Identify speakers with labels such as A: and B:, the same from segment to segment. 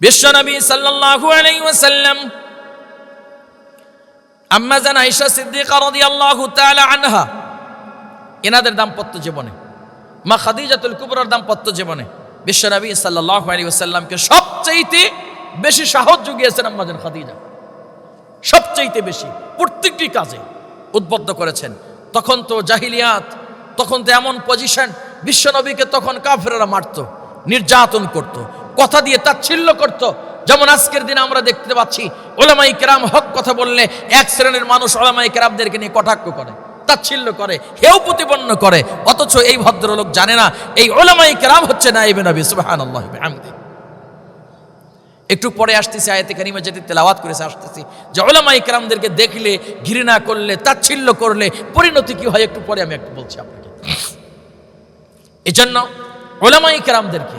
A: বিশ্বনবী সাল্লাল্লাহু আলাইহি ওয়াসাল্লাম, আম্মা জান আয়েশা সিদ্দিকা রাদিয়াল্লাহু তাআলা আনহা, এনাদের দাম্পত্য জীবনে, মা খাদিজাতুল কুবরার দাম্পত্য জীবনে বিশ্বনবী সাল্লাল্লাহু আলাইহি ওয়াসাল্লামকে সবচাইতে বেশি সাহস জুগিয়েছেন আম্মা জান খাদিজা। সবচাইতে বেশি, প্রত্যেকটি কাজে উদ্বুদ্ধ করেছেন। তখন তো জাহিলিয়াত, তখন তো এমন পজিশন বিশ্বনবীকে তখন কাফেরেরা মারত। নির্যাতন করত, কথা দিয়ে তাচ্ছিল্য করত। যেমন আজকের দিনে আমরা দেখতে পাচ্ছি, ওলামাই কেরাম হক কথা বললে এক শ্রেণির মানুষ ওলামাই কেরামদেরকে নিয়ে কটাক্ষ করে, তাচ্ছিল্য করে হেউ প্রতিপন্ন করে। অথচ এই ভদ্রলোক জানে না, এই ওলামাই কেরাম হচ্ছে না নবী, সুবহানাল্লাহ বিহামদিহি। একটু পরে আসতেছি আয়াতে কারিমা যেটি তেলাওয়াত করেছে, আসতেছি। যে ওলামাই কেরামদেরকে দেখলে, ঘৃণা করলে, তাচ্ছিল্য করলে, পরিণতি কি হয় একটু পরে আমি একটু বলছি আপনাকে। এই জন্য ওলামাই কেরামদেরকে,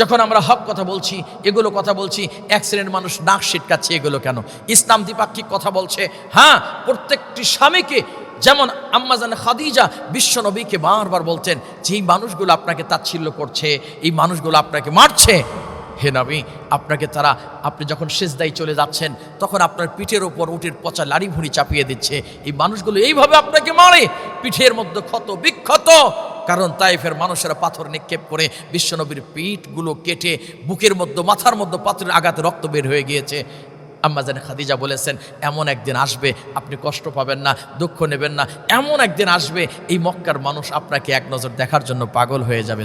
A: যখন আমরা হক কথা বলছি, এগুলো কথা বলছি, এক শ্রেণির মানুষ নাক সিটকাচ্ছে এগুলো কেন? ইসলাম দ্বিপাক্ষিক কথা বলছে। হ্যাঁ প্রত্যেকটি স্বামীকে, যেমন আম্মাজান খাদিজা বিশ্ব নবীকে বারবার বলতেন যে এই মানুষগুলো আপনাকে তাচ্ছিল্য করছে, এই মানুষগুলো আপনাকে মারছে। হে নবী, আপনাকে তারা, আপনি যখন সেজদাই চলে যাচ্ছেন, তখন আপনার পিঠের ওপর উটের পচা লাড়ি ভুঁড়ি চাপিয়ে দিচ্ছে। এই মানুষগুলো এইভাবে আপনাকে মারে। পিঠের মধ্যে ক্ষত বিক্ষত। কারণ তাইফের মানুষেরা পাথর নিক্ষেপ করে বিশ্বনবীর পিঠগুলো কেটে বুকের মধ্যে, মাথার মধ্যে পাথরের আঘাতে রক্ত বের হয়ে গিয়েছে। আম্মাজান খাদিজা বলেছেন, এমন একদিন আসবে, আপনি কষ্ট পাবেন না, দুঃখ নেবেন না। এমন একদিন আসবে, এই মক্কার মানুষ আপনাকে এক নজর দেখার জন্য পাগল হয়ে যাবে।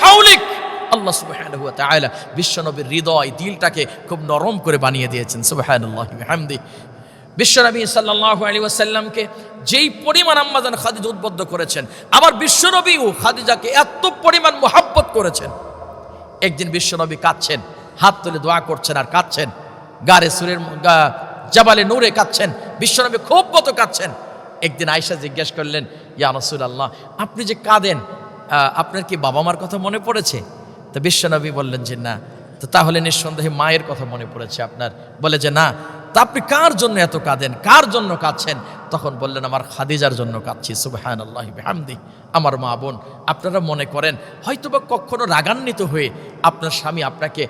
A: হাওলিক। আল্লাহ সুবহানাহু ওয়া তাআলা বিশ্বনবীর হৃদয় দিলটাকে খুব নরম করে বানিয়ে দিয়েছেন, সুবহানাল্লাহি বিশ্বনবী সাল্লাল্লাহু আলাইহি ওয়াসাল্লামকে যেই পরিমাণ আম্মাজান খাদিজা উদ্বুদ্ধ করেছেন, আবার বিশ্বনবীও খাদিজাকে এত পরিমাণ মোহাব্বত করেছেন। একদিন বিশ্বনবী কাঁদছেন, হাত তুলে দোয়া করছেন আর কাঁদছেন, গারে সুরের জাবালে নূরে কাঁদছেন, বিশ্বনবী খুব মতো কাঁদছেন। একদিন আয়সা জিজ্ঞেস করলেন, ইয়া রাসূল আল্লাহ আপনি যে কাঁদেন আপনার কি বাবা মার কথা মনে পড়েছে? তো বিশ্বনবী বললেন যে না, তো তাহলে নিঃসন্দেহে মায়ের কথা মনে পড়েছে আপনার। বলে যে না, তা আপনি কার জন্য এত কাঁদেন? কার জন্য কাঁদছেন? তখন বললেন, আমার খাদিজার জন্য কাঁদছি সুবাহান আল্লাহ হামদি আমার মা বোন, আপনারা মনে করেন, হয়তোবা কখনো রাগান্বিত হয়ে আপনার স্বামী আপনাকে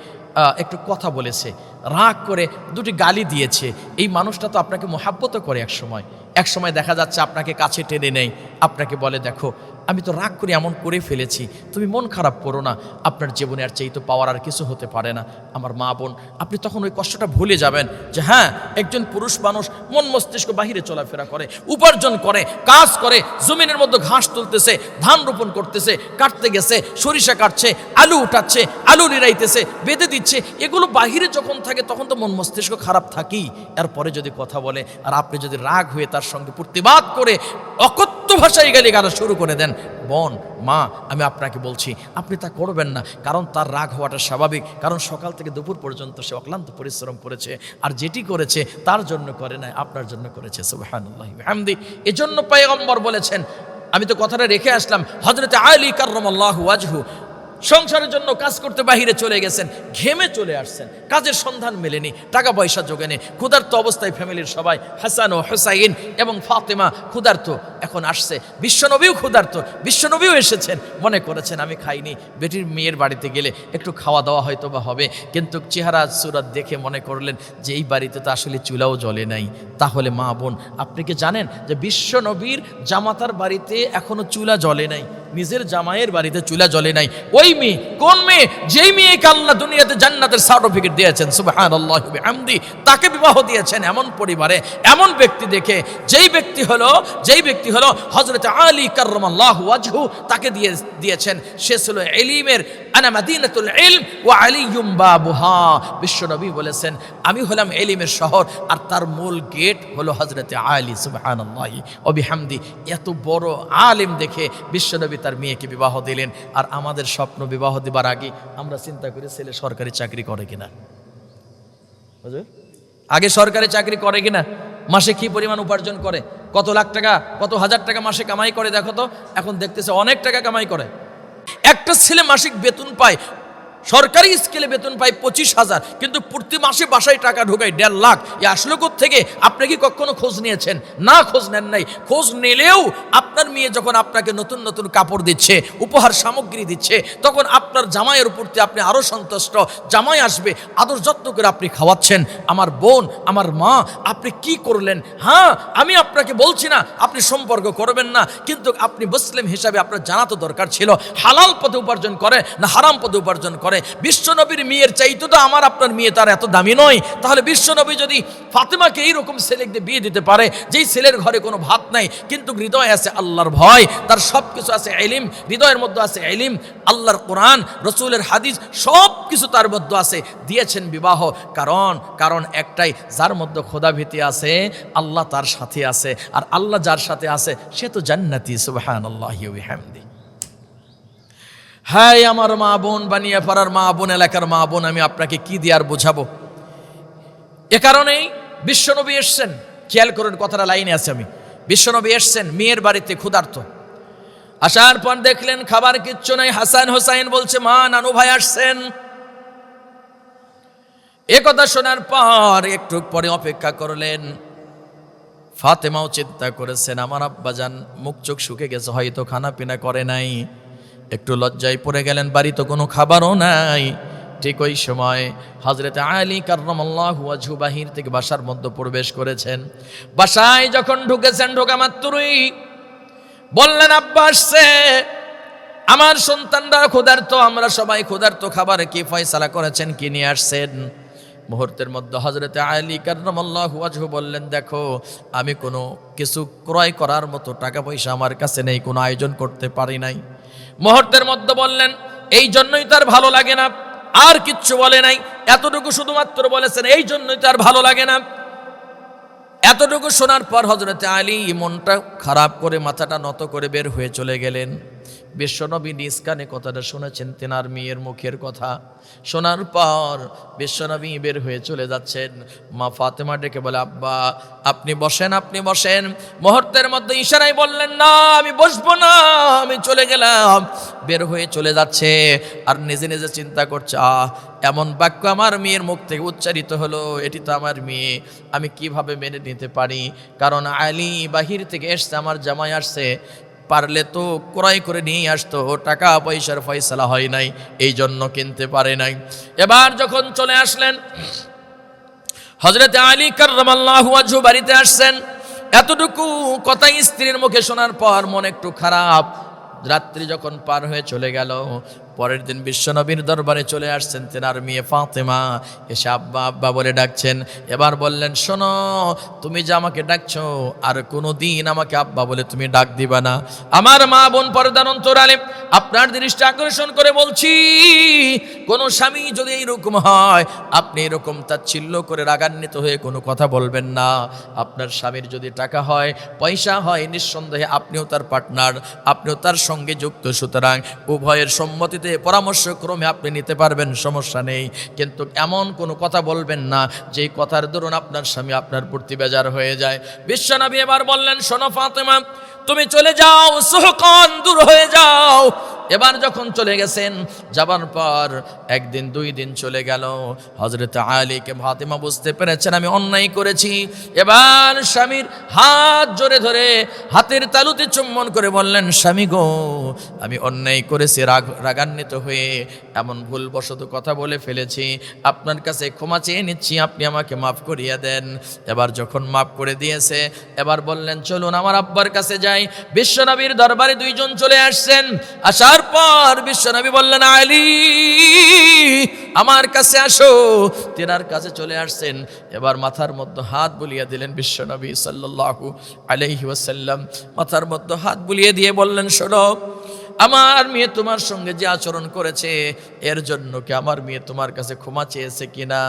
A: একটু কথা বলেছে, রাগ করে দুটি গালি দিয়েছে। এই মানুষটা তো আপনাকে মহাব্বত করে এক সময় এক সময় দেখা যাচ্ছে আপনাকে কাছে টেনে নেই আপনাকে বলে, দেখো আমি তো রাগ করে এমন করে ফেলেছি। তুমি মন খারাপ করো না। আপনার জীবনে আর চাই তো পাওয়ার আর কিছু হতে পারে না। আমার মা বোন, আপনি তখন ওই কষ্টটা ভুলে যাবেন যে হ্যাঁ একজন পুরুষ মানুষ মন মস্তিষ্ক বাহিরে চলাফেরা করে, উপার্জন করে, কাজ করে, জমিনের মধ্যে ঘাস তুলতেছে, ধান রোপণ করতেছে, কাটতে গেছে, সরিষা কাটছে, আলু উঠাচ্ছে, আলু নিরাইতেছে বেঁধে দিচ্ছে, এগুলো বাহিরে যখন থাকে তখন তো মন মস্তিষ্ক খারাপ থাকেই। এরপরে যদি কথা বলে আর আপনি যদি রাগ হয়ে তার সঙ্গে প্রতিবাদ করে অকথ্য ভাষায় গালি গালা শুরু করে দেন। বোন, মা, আমি আপনাকে বলছি, আপনি তা করবেন না। কারণ তার রাগ হওয়াটা স্বাভাবিক। কারণ সকাল থেকে দুপুর পর্যন্ত সে অক্লান্ত পরিশ্রম করেছে আর যেটি করেছে তার জন্য করে নাই, আপনার জন্য করেছে। সুবাহানি এজন্য পায়গম্বর বলেছেন, আমি তো কথাটা রেখে আসলাম হজরত আলী কার্রমাল্লাহ ওয়াজহু সংসারের জন্য কাজ করতে বাহিরে চলে গেছেন, ঘেমে চলে আসছেন। কাজের সন্ধান মেলেনি টাকা পয়সা জোগানে ক্ষুধার্ত অবস্থায় ফ্যামিলির সবাই হাসান ও হোসাইন এবং ফাতেমা ক্ষুধার্ত, এখন আসছে। বিশ্বনবীও ক্ষুধার্ত, বিশ্বনবীও এসেছেন, মনে করেছেন, আমি খাইনি, বেটির মেয়ের বাড়িতে গেলে একটু খাওয়া দাওয়া হয়তো বা হবে। কিন্তু চেহারা সুরাত দেখে মনে করলেন যে, এই বাড়িতে তো আসলে চুলাও জ্বলে নাই। তাহলে মা বোন, আপনি কি জানেন যে, বিশ্বনবীর জামাতার বাড়িতে এখনও চুলা জ্বলে নাই? নিজের জামাইয়ের বাড়িতে চুলা জ্বলে নাই। ওই মেয়ে, কোন মেয়ে? যেই মেয়েকে আল্লাহ দুনিয়াতে জান্নাতের সার্টিফিকেট দিয়েছেন সুবাহান আল্লাহ আমদি তাকে বিবাহ দিয়েছেন এমন পরিবারে, এমন ব্যক্তি দেখে, যেই ব্যক্তি হলো, যেই ব্যক্তি হলো হজরত আলী কার্রম আল্লাহ ওয়াজহু, তাকে দিয়ে, দিয়েছেন। সে ছিল এলিমের, আনা মাদিনাতুল ইলম, ওয়া আলিয়ুম বাবুহা। বিশ্বনবী বলেছেন, আমি হলাম এলিমের শহর, আর তার মূল গেট হলো হজরতে আলী, সুবহানাল্লাহি, ও বিহামদি। এত বড় আলিম দেখে বিশ্বনবী তার মেয়েকে বিবাহ দিলেন আর আমাদের স্বপ্ন বিবাহ দেবার আগে আমরা চিন্তা করি ছেলে সরকারি চাকরি করে কিনা? আগে সরকারি চাকরি করে কিনা? মাসে কি পরিমাণ উপার্জন করে? কত লাখ টাকা, কত হাজার টাকা মাসে কামাই করে দেখো তো? এখন দেখতেছে অনেক টাকা কামাই করে। একটা ছেলে মাসিক বেতন পায় সরকারি স্কেলে বেতন পাই পঁচিশ হাজার, কিন্তু প্রতি মাসে বাসায় টাকা ঢোকাই দেড় লাখ। এ আসলো থেকে আপনি কি কখনো খোঁজ নিয়েছেন? না, খোঁজ নেন নাই। খোঁজ নিলেও আপনার মেয়ে যখন আপনাকে নতুন নতুন কাপড় দিচ্ছে, উপহার সামগ্রী দিচ্ছে, তখন আপনার জামাইয়ের দিয়ে আপনি আরও সন্তুষ্ট। জামাই আসবে, আদর যত্ন করে আপনি খাওয়াচ্ছেন। আমার বোন, আমার মা, আপনি কি করলেন? হ্যাঁ আমি আপনাকে বলছি না, আপনি সম্পর্ক করবেন না, কিন্তু আপনি মুসলিম হিসাবে আপনার জানা তো দরকার ছিল। হালাল পথে উপার্জন করে না হারাম পথে উপার্জন করে। বিশ্বনবীর মেয়ের চাইতে তো আমার আপনার মেয়ে তার এত দামি নয়। তাহলে বিশ্বনবী যদি ফাতেমাকে এইরকম ছেলেকে বিয়ে দিতে পারে, যেই ছেলের ঘরে কোনো ভাত নাই, কিন্তু হৃদয় আছে আল্লাহর ভয়, তার সব কিছু আছে এলিম হৃদয়ের মধ্যে আছে এলিম আল্লাহর কোরআন, রসুলের হাদিস সব কিছু তার মধ্যে আছে, দিয়েছেন বিবাহ। কারণ কারণ একটাই, যার মধ্যে খোদা ভীতি আছে, আল্লাহ তার সাথে আছে, আর আল্লাহ যার সাথে আছে, সে তো জান্নাতি সুবহান আল্লাহ হামদি হ্যাঁ আমার মা বোন, বানিয়ে পাড়ার মা বোন, এলাকার মা বোন, আমি আপনাকে কি দিয়ে আর বোঝাবো? এ কারণেই বিশ্বনবী এসছেন। খেয়াল করেন কথাটা লাইনে আছে আমি। বিশ্বনবী এসছেন, মেয়ের বাড়িতে ক্ষুধার্ত। আসার পর দেখলেন খাবার কিচ্ছু নাই। হাসান হোসাইন বলছে, মা, নানু ভাই আসছেন। এ কথা শোনার পর একটু পরে অপেক্ষা করলেন। ফাতেমাও চিন্তা করেছেন, আমার আব্বাজান মুখ চোখ শুকে গেছে, হয়তো খানা পিনা করে নাই। একটু লজ্জায় পড়ে গেলেন, বাড়ি তো কোনো খাবারও নাই। ঠিক ওই সময় হজরত আলী বাহির থেকে বাসার মধ্যে প্রবেশ করেছেন। বাসায় যখন ঢুকেছেন, ঢোকা মাত্রই বললেন, আব্বা আমার সন্তানরা ক্ষুধার্ত, আমরা সবাই ক্ষুধার্ত খাবার কি ফয়সালা করেছেন, কি নিয়ে আসছেন? মুহূর্তের মধ্যে হজরতে আলী ওয়াজহু বললেন, দেখো, আমি কোনো কিছু ক্রয় করার মতো টাকা পয়সা আমার কাছে নেই, কোনো আয়োজন করতে পারি নাই। মুহূর্তের মধ্যে বললেন, এই জন্যই তার ভালো লাগে না। আর কিচ্ছু বলে নাই। এতটুকু শুধুমাত্র বলেছেন, এই জন্যই তার ভালো লাগে না। এতটুকু শোনার পর হজরতে আলী মনটা খারাপ করে, মাথাটা নত করে বের হয়ে চলে গেলেন। বিশ্বনবী নিজ কানে কথাটা শুনেছেন, তেনার মেয়ের মুখের কথা। শোনার পর বিশ্বনবী বের হয়ে চলে যাচ্ছেন। মা ফাতেমা ডেকে বলে, আব্বা, আপনি বসেন আপনি বসেন। মুহূর্তের মধ্যে ইশারাই বললেন, না, আমি বসবো না, আমি চলে গেলাম। বের হয়ে চলে যাচ্ছে আর নিজে নিজে চিন্তা করছে, আহ, এমন বাক্য আমার মেয়ের মুখ থেকে উচ্চারিত হলো, এটি তো আমার মেয়ে। আমি কীভাবে মেনে নিতে পারি? কারণ আলী বাহির থেকে এসছে, আমার জামাই আসছে। পারলে তো ক্রয় করে নিয়ে আসতো, টাকা পয়সার ফয়সালা হয় নাই, এই জন্য কিনতে পারে নাই। এবার যখন চলে আসলেন হজরত আলী কার্লাহু বাড়িতে আসছেন, এতটুকু কথা স্ত্রীর মুখে শোনার পর মন একটু খারাপ। রাত্রি যখন পার হয়ে চলে গেল পরের দিন বিশ্বনবীর দরবারে চলে আসছেন তেনার মেয়ে ফাতেমা। এসে আব্বা আব্বা বলে ডাকছেন, এবার বললেন, শোনো, তুমি যে আমাকে ডাকছো, আর কোনো দিন আমাকে আব্বা বলে তুমি ডাক দিবা না। আমার মা বোন পর্দার অন্তরালে আপনার দৃষ্টি আকর্ষণ করে বলছি, কোনো স্বামী যদি এইরকম হয়, আপনি এরকম তাচ্ছিল্য করে রাগান্বিত হয়ে কোনো কথা বলবেন না। আপনার স্বামীর যদি টাকা হয়, পয়সা হয়, নিঃসন্দেহে আপনিও তার পার্টনার আপনিও তার সঙ্গে যুক্ত। সুতরাং উভয়ের সম্মতিতে পরামর্শক্রমে আপনি নিতে পারবেন, সমস্যা নেই। কিন্তু এমন কোনো কথা বলবেন না, যেই কথার দরুন আপনার স্বামী আপনার প্রতি বেজার হয়ে যায়। বিশ্বনবী এবার বললেন, শোনো ফাতেমা, তুমি চলে যাও, সুহকন দূর হয়ে যাও। এবার যখন চলে গেছেন, যাবার পর একদিন, দুই দিন চলে গেল। হজরত আলীকে ফাতেমা বুঝতে পেরেছেন, আমি অন্যায় করেছি। এবার স্বামীর হাত জোরে ধরে হাতের তালুতে চুম্বন করে বললেন, স্বামী গো, আমি অন্যায় করেছি, রাগ, রাগান্বিত হয়ে এমন ভুলবশত কথা বলে ফেলেছি। আপনার কাছে ক্ষমা চেয়ে নিচ্ছি, আপনি আমাকে মাফ করিয়ে দেন। এবার যখন মাফ করে দিয়েছে, এবার বললেন, চলুন, আমার আব্বার কাছে যাই। বিশ্বনবীর দরবারে দুইজন চলে আসছেন। আসার পর বিশ্বনবী বললেন, আলী, আমার কাছে আসো। তেনার কাছে চলে আসছেন। এবার মাথার মধ্যে হাত বুলিয়ে দিলেন বিশ্বনবী সাল্লাল্লাহু আলাইহি ওয়াসাল্লাম। মাথার মধ্যে হাত বুলিয়ে দিয়ে বললেন, শোনো আমার মেয়ে তোমার সঙ্গে যে আচরণ করেছে, এর জন্য কি আমার মেয়ে তোমার কাছে ক্ষমা চেয়েছে কিনা?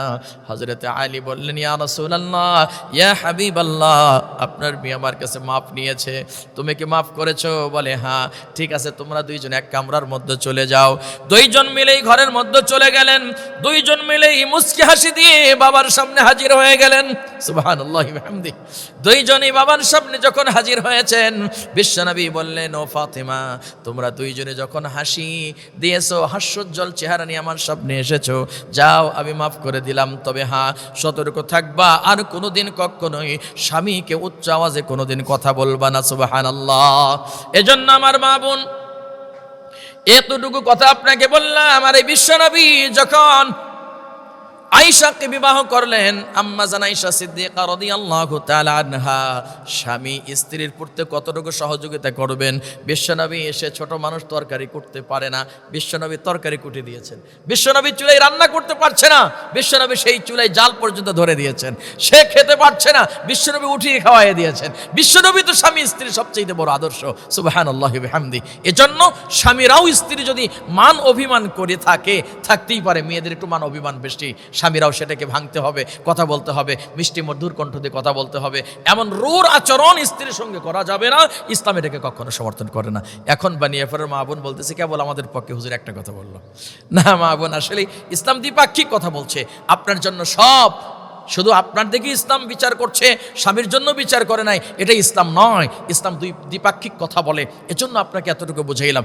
A: হজরতে আলী বললেন, ইয়া রাসূলুল্লাহ, ইয়া হাবিবাল্লাহ, আপনার মেয়ে আমার কাছে মাফ নিয়েছে। তুমি কি মাফ করেছ? বলে হ্যাঁ ঠিক আছে, তোমরা দুইজন এক কামরার মধ্যে চলে যাও। দুইজন মিলেই ঘরের মধ্যে চলে গেলেন। দুইজন মিলেই মুস্কি হাসি দিয়ে বাবার সামনে হাজির হয়ে গেলেন। সুবহানাল্লাহি বিহামদি দুইজনই বাবার সামনে যখন হাজির হয়েছেন বিশ্বনবী বললেন, ও ফাতেমা, তোমরা দুইজনে যখন হাসি দিয়েছ, হাস্যোজ্জ্বল চেহারা নিয়ে আমার স্বপ্নে এসেছ, যাও, আমি মাফ করে দিলাম। তবে হ্যাঁ সতর্ক থাকবা, আর কোনোদিন কখনোই স্বামীকে উচ্চ আওয়াজে কোনোদিন কথা বলবা না সুবাহান আল্লাহ এজন্য আমার মা বোন, এতটুকু কথা আপনাকে বললাম আমার এই বিশ্বনবী যখন আয়েশাকে বিবাহ করলেন আম্মা জান আয়েশা সিদ্দিকা স্বামী স্ত্রীর পড়তে কতটুকু সহযোগিতা করবেন? বিশ্বনবী এসে ছোট মানুষ তরকারি করতে পারে না। বিশ্বনবী তরকারি কুটে দিয়েছেন। বিশ্বনবী চুলায় রান্না করতে পারছে না। বিশ্বনবী সেই চুলায় জাল পর্যন্ত ধরে দিয়েছেন। সে খেতে পারছে না। বিশ্বনবী উঠিয়ে খাওয়াইয়ে দিয়েছেন। বিশ্বনবী তো স্বামী স্ত্রীর সবচেয়ে বড় আদর্শ। সুবহানাল্লাহি বিহামদি। এজন্য স্বামীরাও স্ত্রী যদি মান অভিমান করে থাকে, থাকতেই পারে। মেয়েদের একটু মান অভিমান বেশি। স্বামীরাও সেটাকে ভাঙতে হবে, কথা বলতে হবে, মিষ্টি মধুর কণ্ঠ দিয়ে কথা বলতে হবে। এমন রোর আচরণ স্ত্রীর সঙ্গে করা যাবে না, ইসলাম এটাকে কখনো সমর্থন করে না। এখন বানিয়ে ফেরার মা বোন বলতেছে, কেবল আমাদের পক্ষে হুজুর একটা কথা বলল। না মা বোন আসলে ইসলাম দ্বিপাক্ষিক কথা বলছে। আপনার জন্য সব, শুধু আপনার দিকে ইসলাম বিচার করছে, স্বামীর জন্য বিচার করে নাই, এটা ইসলাম নয়। ইসলাম দুই, দ্বিপাক্ষিক কথা বলে। এজন্য আপনাকে এতটুকু বুঝাইলাম।